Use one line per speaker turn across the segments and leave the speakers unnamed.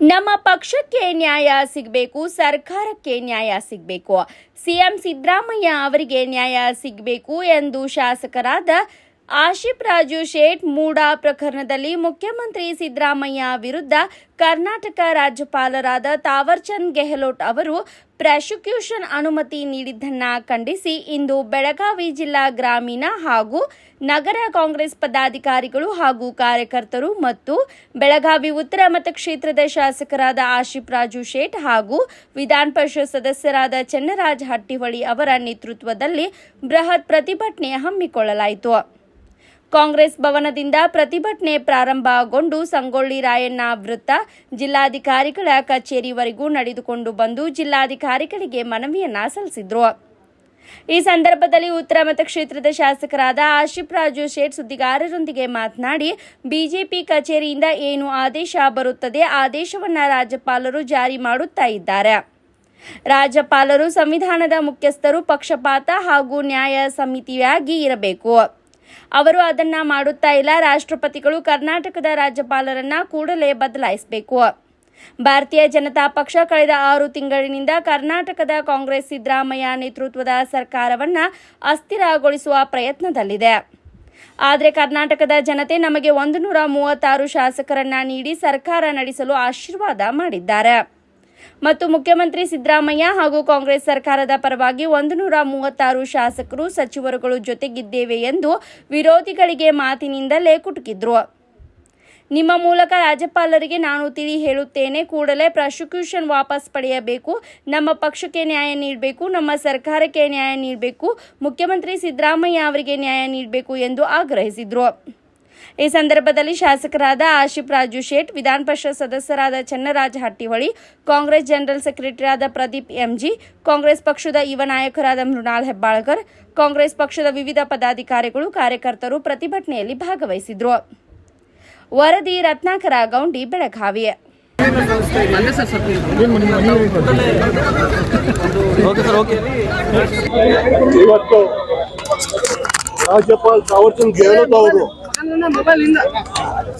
ನಮ್ಮ ಪಕ್ಷಕ್ಕೆ ನ್ಯಾಯ ಸಿಗಬೇಕು ಸರ್ಕಾರಕ್ಕೆ ನ್ಯಾಯ ಸಿಗಬೇಕು. ಸಿಎಂ ಸಿದ್ದರಾಮಯ್ಯ ಅವರಿಗೆ ನ್ಯಾಯ ಸಿಗಬೇಕು ಎಂದು ಶಾಸಕರಾದ ಆಶಿಫ್ ರಾಜು ಶೇಟ್ ಮೂಡಾ ಪ್ರಕರಣದಲ್ಲಿ ಮುಖ್ಯಮಂತ್ರಿ ಸಿದ್ದರಾಮಯ್ಯ ವಿರುದ್ಧ ಕರ್ನಾಟಕ ರಾಜ್ಯಪಾಲರಾದ ತಾವರ್ಚಂದ್ ಗೆಹ್ಲೋಟ್ ಅವರು ಪ್ರಾಸಿಕ್ಯೂಷನ್ ಅನುಮತಿ ನೀಡಿದ್ದನ್ನ ಖಂಡಿಸಿ ಇಂದು ಬೆಳಗಾವಿ ಜಿಲ್ಲಾ ಗ್ರಾಮೀಣ ಹಾಗೂ ನಗರ ಕಾಂಗ್ರೆಸ್ ಪದಾಧಿಕಾರಿಗಳು ಹಾಗೂ ಕಾರ್ಯಕರ್ತರು ಮತ್ತು ಬೆಳಗಾವಿ ಉತ್ತರ ಮತಕ್ಷೇತ್ರದ ಶಾಸಕರಾದ ಆಶಿಫ್ ರಾಜು ಶೇಟ್ ಹಾಗೂ ವಿಧಾನ ಪರಿಷತ್ ಸದಸ್ಯರಾದ ಚೆನ್ನರಾಜ್ ಹಟ್ಟಿಹೊಳಿ ಅವರ ನೇತೃತ್ವದಲ್ಲಿ ಬೃಹತ್ ಪ್ರತಿಭಟನೆ ಹಮ್ಮಿಕೊಳ್ಳಲಾಯಿತು. ಕಾಂಗ್ರೆಸ್ ಭವನದಿಂದ ಪ್ರತಿಭಟನೆ ಪ್ರಾರಂಭಗೊಂಡು ಸಂಗೊಳ್ಳಿ ರಾಯಣ್ಣ ವೃತ್ತ ಜಿಲ್ಲಾಧಿಕಾರಿಗಳ ಕಚೇರಿವರೆಗೂ ನಡೆದುಕೊಂಡು ಬಂದು ಜಿಲ್ಲಾಧಿಕಾರಿಗಳಿಗೆ ಮನವಿಯನ್ನ ಸಲ್ಲಿಸಿದ್ರು. ಈ ಸಂದರ್ಭದಲ್ಲಿ ಉತ್ತರ ಮತಕ್ಷೇತ್ರದ ಶಾಸಕರಾದ ಆಶಿಫ್ ರಾಜು ಶೇಟ್ ಸುದ್ದಿಗಾರರೊಂದಿಗೆ ಮಾತನಾಡಿ, ಬಿಜೆಪಿ ಕಚೇರಿಯಿಂದ ಏನು ಆದೇಶ ಬರುತ್ತದೆ ಆದೇಶವನ್ನ ರಾಜ್ಯಪಾಲರು ಜಾರಿ ಮಾಡುತ್ತಾ ಇದ್ದಾರೆ. ರಾಜ್ಯಪಾಲರು ಸಂವಿಧಾನದ ಮುಖ್ಯಸ್ಥರು ಪಕ್ಷಪಾತ ಹಾಗೂ ನ್ಯಾಯ ಸಮಿತಿಯಾಗಿ ಇರಬೇಕು. ಅವರು ಅದನ್ನ ಮಾಡುತ್ತಾ ಇಲ್ಲ. ರಾಷ್ಟ್ರಪತಿಗಳು ಕರ್ನಾಟಕದ ರಾಜ್ಯಪಾಲರನ್ನ ಕೂಡಲೇ ಬದಲಾಯಿಸಬೇಕು. ಭಾರತೀಯ ಜನತಾ ಪಕ್ಷ ಕಳೆದ ಆರು ತಿಂಗಳಿನಿಂದ ಕರ್ನಾಟಕದ ಕಾಂಗ್ರೆಸ್ ಸಿದ್ದರಾಮಯ್ಯ ನೇತೃತ್ವದ ಸರ್ಕಾರವನ್ನ ಅಸ್ಥಿರಗೊಳಿಸುವ ಪ್ರಯತ್ನದಲ್ಲಿದೆ. ಆದರೆ ಕರ್ನಾಟಕದ ಜನತೆ ನಮಗೆ ಒಂದು ನೂರ ಮೂವತ್ತಾರು ಶಾಸಕರನ್ನ ನೀಡಿ ಸರ್ಕಾರ ನಡೆಸಲು ಆಶೀರ್ವಾದ ಮಾಡಿದ್ದಾರೆ. ಮತ್ತು ಮುಖ್ಯಮಂತ್ರಿ ಸಿದ್ದರಾಮಯ್ಯ ಹಾಗೂ ಕಾಂಗ್ರೆಸ್ ಸರ್ಕಾರದ ಪರವಾಗಿ ಒಂದು ನೂರ ಮೂವತ್ತಾರು ಶಾಸಕರು, ಸಚಿವರುಗಳು ಜೊತೆಗಿದ್ದೇವೆ ಎಂದು ವಿರೋಧಿಗಳಿಗೆ ಮಾತಿನಿಂದಲೇ ಕುಟುಕಿದ್ರು. ನಿಮ್ಮ ಮೂಲಕ ರಾಜ್ಯಪಾಲರಿಗೆ ನಾನು ತಿಳಿ ಹೇಳುತ್ತೇನೆ, ಕೂಡಲೇ ಪ್ರಾಸಿಕ್ಯೂಷನ್ ವಾಪಸ್ ಪಡೆಯಬೇಕು. ನಮ್ಮ ಪಕ್ಷಕ್ಕೆ ನ್ಯಾಯ ನೀಡಬೇಕು, ನಮ್ಮ ಸರ್ಕಾರಕ್ಕೆ ನ್ಯಾಯ ನೀಡಬೇಕು, ಮುಖ್ಯಮಂತ್ರಿ ಸಿದ್ದರಾಮಯ್ಯ ಅವರಿಗೆ ನ್ಯಾಯ ನೀಡಬೇಕು ಎಂದು ಆಗ್ರಹಿಸಿದ್ರು. ಈ ಸಂದರ್ಭದಲ್ಲಿ ಶಾಸಕರಾದ ಆಶಿಫ್ ರಾಜು ಶೇಟ್ ವಿಧಾನ ಪರಿಷತ್ ಸದಸ್ಯರಾದ Channaraj Hattiholi Congress general secretary ಆದ ಪ್ರದೀಪ್ ಎಂಜಿ ಕಾಂಗ್ರೆಸ್ ಪಕ್ಷದ ಯುವ ನಾಯಕರಾದ ಮೃಣಾಲ್ ಹೆಬ್ಬಾಳ್ಕರ್ ಕಾಂಗ್ರೆಸ್ ಪಕ್ಷದ ವಿವಿಧ ಪದಾಧಿಕಾರಿಗಳು ಕಾರ್ಯಕರ್ತರು ಪ್ರತಿಭಟನೆಯಲ್ಲಿ ಭಾಗವಹಿಸಿದ್ರು. ವರದಿ ರತ್ನಾಕರ ಗೌಂಡಿ ಬೆಳಗಾವಿ.
ಇವತ್ತು ರಾಜ್ಯಪಾಲ್ ತಾವರ್ಚಂದ್ ಗೆಹ್ಲೋಟ್ ಅವರು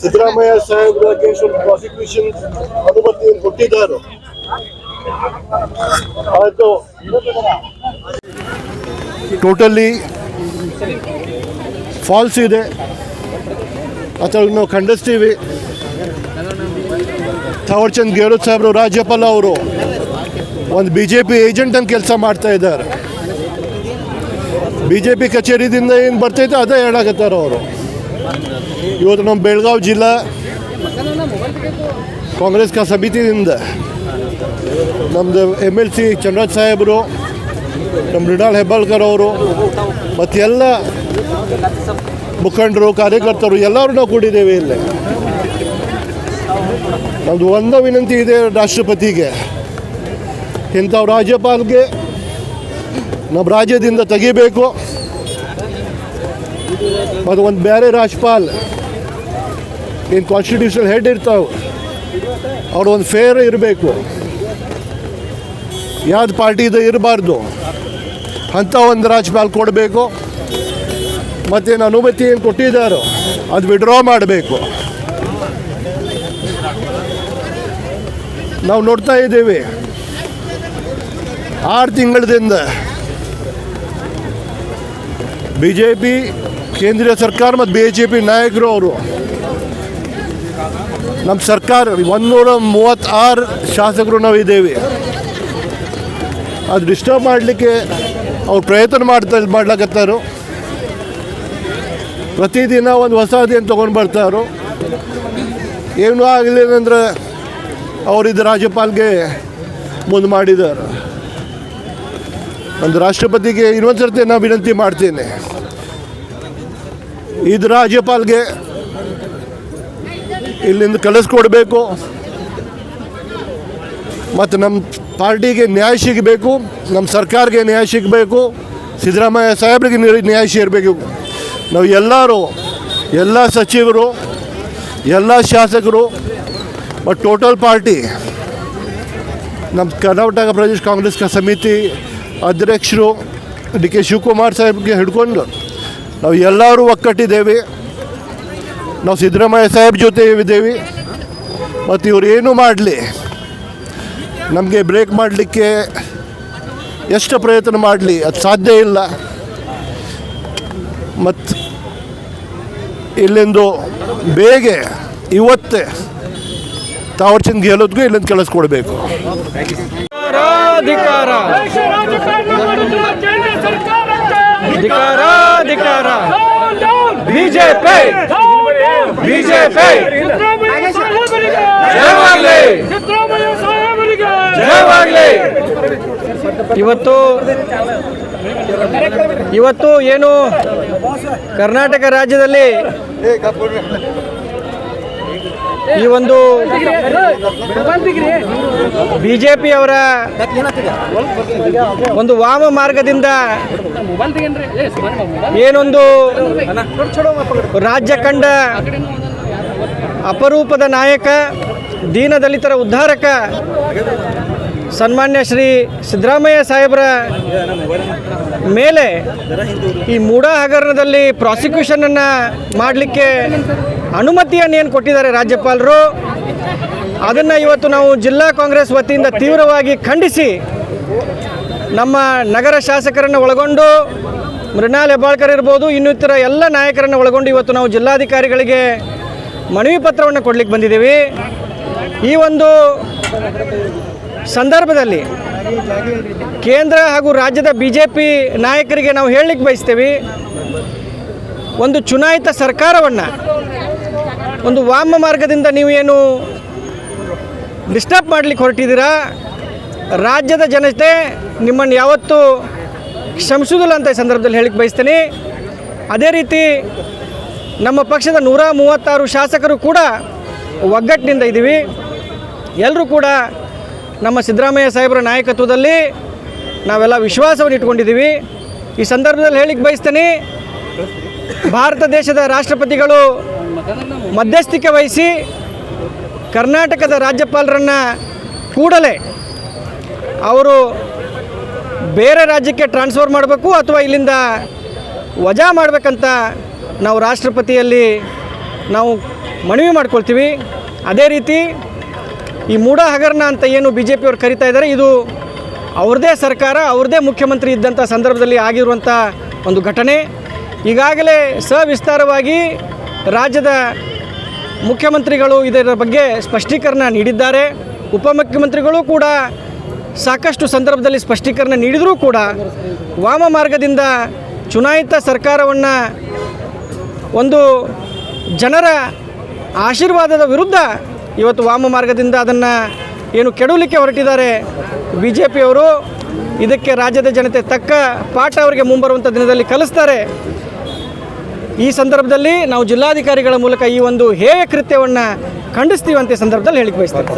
ಸಿದ್ದರಾಮಯ್ಯ ಅಗೇನ್ಸ್ಟ್ ಒಂದು ಪ್ರಾಸಿಕ್ಯೂಷನ್ ಅನುಮತಿಯನ್ನು ಕೊಟ್ಟಿದ್ದಾರೆ. ಆಯ್ತು. ಟೋಟಲಿ ಫಾಲ್ಸ್ ಇದೆ. ಅಥವಾ ನಾವು ಖಂಡಿಸ್ತೀವಿ. ತಾವರ್ಚಂದ್ ಗೆಹ್ಲೋಟ್ ಸಾಹೇಬರು ರಾಜ್ಯಪಾಲ ಅವರು ಒಂದು ಬಿ ಜೆ ಪಿ ಏಜೆಂಟ್ ಅಂತ ಕೆಲಸ ಮಾಡ್ತಾ ಇದ್ದಾರೆ. ಬಿ ಜೆ ಪಿ ಕಚೇರಿದಿಂದ ಏನು ಬರ್ತೈತೆ ಅದೇ ಹೇಳಕತ್ತಾರ ಅವರು. ಇವತ್ತು ನಮ್ಮ ಬೆಳಗಾವಿ ಜಿಲ್ಲಾ ಕಾಂಗ್ರೆಸ್ ಕ ಸಮಿತಿಯಿಂದ ನಮ್ಮದು ಎಂ ಎಲ್ ಸಿ ಚಂದ್ರಾಜ್ ಸಾಹೇಬರು, ನಮ್ಮ ಮೃಣಾಲ್ ಹೆಬ್ಬಾಳ್ಕರ್ ಅವರು, ಮತ್ತು ಎಲ್ಲ ಮುಖಂಡರು, ಕಾರ್ಯಕರ್ತರು ಎಲ್ಲರೂ ನಾವು ಕೂಡಿದ್ದೇವೆ ಇಲ್ಲಿ. ನಮ್ಮದು ಒಂದು ವಿನಂತಿ ಇದೆ ರಾಷ್ಟ್ರಪತಿಗೆ. ಇಂಥವು ರಾಜ್ಯಪಾಲ್ಗೆ ನಮ್ಮ ರಾಜ್ಯದಿಂದ ತೆಗಿಬೇಕು. ಅದು ಒಂದು ಬೇರೆ ರಾಜ್ಯಪಾಲ್ ಏನು ಕಾನ್ಸ್ಟಿಟ್ಯೂಷನ್ ಹೆಡ್ ಇರ್ತಾವೆ. ಅವ್ರು ಒಂದು ಫೇರ್ ಇರಬೇಕು. ಯಾವ್ದು ಪಾರ್ಟಿದು ಇರಬಾರ್ದು. ಅಂಥ ಒಂದು ರಾಜ್ಯಪಾಲ್ ಕೊಡಬೇಕು. ಮತ್ತೇನು ಅನುಮತಿ ಏನು ಕೊಟ್ಟಿದ್ದಾರೋ ಅದು ವಿಡ್ರಾ ಮಾಡಬೇಕು. ನಾವು ನೋಡ್ತಾ ಇದ್ದೀವಿ. ಆರು ತಿಂಗಳದಿಂದ ಬಿ ಜೆ ಪಿ ಕೇಂದ್ರೀಯ ಸರ್ಕಾರ ಮತ್ತು ಬಿ ಜೆ ಪಿ ನಾಯಕರು ಅವರು. ನಮ್ಮ ಸರ್ಕಾರ ಒಂದುನೂರ ಮೂವತ್ತಾರು ಶಾಸಕರು ನಾವು ಇದ್ದೇವೆ. ಅದು ಡಿಸ್ಟರ್ಬ್ ಮಾಡಲಿಕ್ಕೆ ಅವ್ರು ಪ್ರಯತ್ನ ಮಾಡ್ತಾ ಮಾಡ್ಲಕತ್ತಾರು. ಪ್ರತಿದಿನ ಒಂದು ಹೊಸದೇನು ತೊಗೊಂಡು ಬರ್ತಾರೋ. ಏನೂ ಆಗಲಿಲ್ಲ ಅಂದ್ರೆ ಅವರಿದ್ದ ರಾಜ್ಯಪಾಲ್ಗೆ ಮುಂದೆ ಮಾಡಿದ್ದಾರೆ. ಒಂದು ರಾಷ್ಟ್ರಪತಿಗೆ ಇನ್ನೊಂದು ಸರ್ತಿ ನಾನು ವಿನಂತಿ ಮಾಡ್ತೇನೆ. ಇದು ರಾಜ್ಯಪಾಲ್ಗೆ ಇಲ್ಲಿಂದ ಕಳಿಸ್ಕೊಡ್ಬೇಕು ಮತ್ತು ನಮ್ಮ ಪಾರ್ಟಿಗೆ ನ್ಯಾಯ ಸಿಗಬೇಕು. ನಮ್ಮ ಸರ್ಕಾರಕ್ಕೆ ನ್ಯಾಯ ಸಿಗಬೇಕು. ಸಿದ್ದರಾಮಯ್ಯ ಸಾಹೇಬ್ರಿಗೆ ನ್ಯಾಯ- ಸೇರಬೇಕು. ನಾವು ಎಲ್ಲರೂ, ಎಲ್ಲ ಸಚಿವರು, ಎಲ್ಲ ಶಾಸಕರು ಮತ್ತು ಟೋಟಲ್ ಪಾರ್ಟಿ ನಮ್ಮ ಕರ್ನಾಟಕ ಪ್ರದೇಶ ಕಾಂಗ್ರೆಸ್ ಸಮಿತಿ ಅಧ್ಯಕ್ಷರು ಡಿ ಕೆ ಶಿವಕುಮಾರ್ ಸಾಹೇಬ್ಗೆ ಹಿಡ್ಕೊಂಡು ನಾವು ಎಲ್ಲರೂ ಒಕ್ಕಟ್ಟಿದ್ದೇವೆ ನಾವು ಸಿದ್ದರಾಮಯ್ಯ ಸಾಹೇಬ್ ಜೊತೆ ಇದ್ದೇವೆ ಮತ್ತು ಇವರು ಏನು ಮಾಡಲಿ, ನಮಗೆ ಬ್ರೇಕ್ ಮಾಡಲಿಕ್ಕೆ ಎಷ್ಟು ಪ್ರಯತ್ನ ಮಾಡಲಿ, ಅದು ಸಾಧ್ಯ ಇಲ್ಲ. ಮತ್ತು ಇಲ್ಲಿಂದು ಬೇಗ ಇವತ್ತೇ ತಾವರ್ಚಿಂದ ಗೆಲ್ಲೋದ್ಗೂ ಇಲ್ಲಿಂದ ಕಳಿಸ್ಕೊಡ್ಬೇಕು
ಧಿಕಾರ ಧಿಕಾರ ಧಿಕಾರ ಬಿಜೆಪಿ. ಬಿಜೆಪಿ. ಜಯವಾಗಲಿ. ಜಯವಾಗಲಿ. ಇವತ್ತು ಇವತ್ತು ಏನು ಕರ್ನಾಟಕ ರಾಜ್ಯದಲ್ಲಿ ಈ ಒಂದು ಬಿಜೆಪಿ ಅವರ ಒಂದು ವಾಮ ಮಾರ್ಗದಿಂದ ಏನೊಂದು ರಾಜ್ಯ ಕಂಡ ಅಪರೂಪದ ನಾಯಕ, ದೀನದಲಿತರ ಉದ್ಧಾರಕ ಸನ್ಮಾನ್ಯ ಶ್ರೀ ಸಿದ್ದರಾಮಯ್ಯ ಸಾಹೇಬರ ಮೇಲೆ ಈ ಮೂಡ ಹಗರಣದಲ್ಲಿ ಪ್ರಾಸಿಕ್ಯೂಷನನ್ನು ಮಾಡಲಿಕ್ಕೆ ಅನುಮತಿಯನ್ನು ಏನು ಕೊಟ್ಟಿದ್ದಾರೆ ರಾಜ್ಯಪಾಲರು? ಅದನ್ನು ಇವತ್ತು ನಾವು ಜಿಲ್ಲಾ ಕಾಂಗ್ರೆಸ್ ವತಿಯಿಂದ ತೀವ್ರವಾಗಿ ಖಂಡಿಸಿ ನಮ್ಮ ನಗರ ಶಾಸಕರನ್ನು ಒಳಗೊಂಡು ಮೃಣಾಲ್ ಹೆಬ್ಬಾಳ್ಕರ್ ಇರ್ಬೋದು, ಇನ್ನಿತರ ಎಲ್ಲ ನಾಯಕರನ್ನು ಒಳಗೊಂಡು ಇವತ್ತು ನಾವು ಜಿಲ್ಲಾಧಿಕಾರಿಗಳಿಗೆ ಮನವಿ ಪತ್ರವನ್ನು ಕೊಡಲಿಕ್ಕೆ ಬಂದಿದ್ದೀವಿ. ಈ ಒಂದು ಸಂದರ್ಭದಲ್ಲಿ ಕೇಂದ್ರ ಹಾಗೂ ರಾಜ್ಯದ ಬಿ ಜೆ ಪಿ ನಾಯಕರಿಗೆ ನಾವು ಹೇಳಲಿಕ್ಕೆ ಬಯಸ್ತೇವೆ, ಒಂದು ಚುನಾಯಿತ ಸರ್ಕಾರವನ್ನು ಒಂದು ವಾಮ ಮಾರ್ಗದಿಂದ ನೀವು ಏನು ಡಿಸ್ಟರ್ಬ್ ಮಾಡಲಿಕ್ಕೆ ಹೊರಟಿದ್ದೀರಾ? ರಾಜ್ಯದ ಜನತೆ ನಿಮ್ಮನ್ನು ಯಾವತ್ತೂ ಕ್ಷಮಿಸುವುದಿಲ್ಲ ಅಂತ ಈ ಸಂದರ್ಭದಲ್ಲಿ ಹೇಳಿಕ್ಕೆ ಬಯಸ್ತೀನಿ. ಅದೇ ರೀತಿ ನಮ್ಮ ಪಕ್ಷದ ನೂರ ಮೂವತ್ತಾರು ಶಾಸಕರು ಕೂಡ ಒಗ್ಗಟ್ಟಿನಿಂದ ಇದ್ದೀವಿ. ಎಲ್ಲರೂ ಕೂಡ ನಮ್ಮ ಸಿದ್ದರಾಮಯ್ಯ ಸಾಹೇಬರ ನಾಯಕತ್ವದಲ್ಲಿ ನಾವೆಲ್ಲ ವಿಶ್ವಾಸವನ್ನು ಇಟ್ಕೊಂಡಿದ್ದೀವಿ ಈ ಸಂದರ್ಭದಲ್ಲಿ ಹೇಳಿಕ್ಕೆ ಬಯಸ್ತೀನಿ, ಭಾರತ ದೇಶದ ರಾಷ್ಟ್ರಪತಿಗಳು ಮಧ್ಯಸ್ಥಿಕೆ ವಹಿಸಿ ಕರ್ನಾಟಕದ ರಾಜ್ಯಪಾಲರನ್ನು ಕೂಡಲೇ ಅವರು ಬೇರೆ ರಾಜ್ಯಕ್ಕೆ ಟ್ರಾನ್ಸ್ಫರ್ ಮಾಡಬೇಕು ಅಥವಾ ಇಲ್ಲಿಂದ ವಜಾ ಮಾಡಬೇಕಂತ ನಾವು ರಾಷ್ಟ್ರಪತಿಯಲ್ಲಿ ನಾವು ಮನವಿ ಮಾಡ್ಕೊಳ್ತೀವಿ. ಅದೇ ರೀತಿ ಈ ಮೂಡ ಹಗರಣ ಅಂತ ಏನು ಬಿ ಜೆ ಪಿಯವರು ಕರಿತಾ ಇದ್ದಾರೆ, ಇದು ಅವ್ರದ್ದೇ ಸರ್ಕಾರ ಅವ್ರದ್ದೇ ಮುಖ್ಯಮಂತ್ರಿ ಇದ್ದಂಥ ಸಂದರ್ಭದಲ್ಲಿ ಆಗಿರುವಂಥ ಒಂದು ಘಟನೆ. ಈಗಾಗಲೇ ಸವಿಸ್ತಾರವಾಗಿ ರಾಜ್ಯದ ಮುಖ್ಯಮಂತ್ರಿಗಳು ಇದರ ಬಗ್ಗೆ ಸ್ಪಷ್ಟೀಕರಣ ನೀಡಿದ್ದಾರೆ. ಉಪಮುಖ್ಯಮಂತ್ರಿಗಳು ಕೂಡ ಸಾಕಷ್ಟು ಸಂದರ್ಭದಲ್ಲಿ ಸ್ಪಷ್ಟೀಕರಣ ನೀಡಿದರೂ ಕೂಡ ವಾಮ ಮಾರ್ಗದಿಂದ ಚುನಾಯಿತ ಸರ್ಕಾರವನ್ನು ಒಂದು ಜನರ ಆಶೀರ್ವಾದದ ವಿರುದ್ಧ ಇವತ್ತು ವಾಮ ಮಾರ್ಗದಿಂದ ಅದನ್ನು ಏನು ಕೆಡವಲಿಕ್ಕೆ ಹೊರಟಿದ್ದಾರೆ ಬಿ ಜೆ ಪಿಯವರು ಇದಕ್ಕೆ ರಾಜ್ಯದ ಜನತೆ ತಕ್ಕ ಪಾಠ ಅವರಿಗೆ ಮುಂಬರುವಂಥ ದಿನದಲ್ಲಿ ಕಲಿಸ್ತಾರೆ. ಈ ಸಂದರ್ಭದಲ್ಲಿ ನಾವು ಜಿಲ್ಲಾಧಿಕಾರಿಗಳ ಮೂಲಕ ಈ ಒಂದು ಹೇಯ ಕೃತ್ಯವನ್ನು ಖಂಡಿಸ್ತೀವಂತ ಸಂದರ್ಭದಲ್ಲಿ ಹೇಳಿಕ್ಕೆ ಬಯಸ್ತೇವೆ